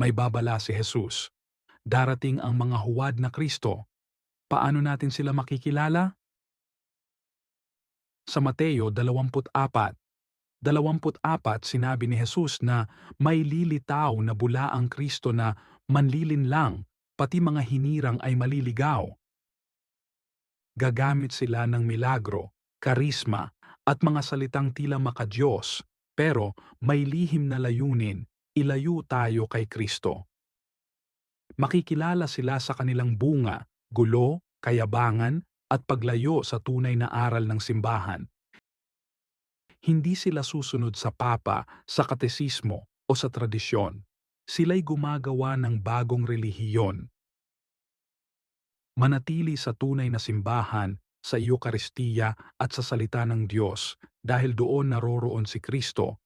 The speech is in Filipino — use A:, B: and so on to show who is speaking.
A: may babala si Jesus. Darating ang mga huwad na Kristo. Paano natin sila makikilala? Sa Mateo 24, 24 sinabi ni Jesus na may lilitaw na bula ang Kristo na manlilin lang, pati mga hinirang ay maliligaw. Gagamit sila ng milagro, karisma, at mga salitang tila makadiyos, pero may lihim na layunin, ilayo tayo kay Kristo. Makikilala sila sa kanilang bunga, gulo, kayabangan, at paglayo sa tunay na aral ng simbahan. Hindi sila susunod sa papa, sa katesismo, o sa tradisyon. Sila'y gumagawa ng bagong relihiyon. Manatili sa tunay na simbahan, sa Eukaristiya at sa salita ng Diyos dahil doon naroroon si Kristo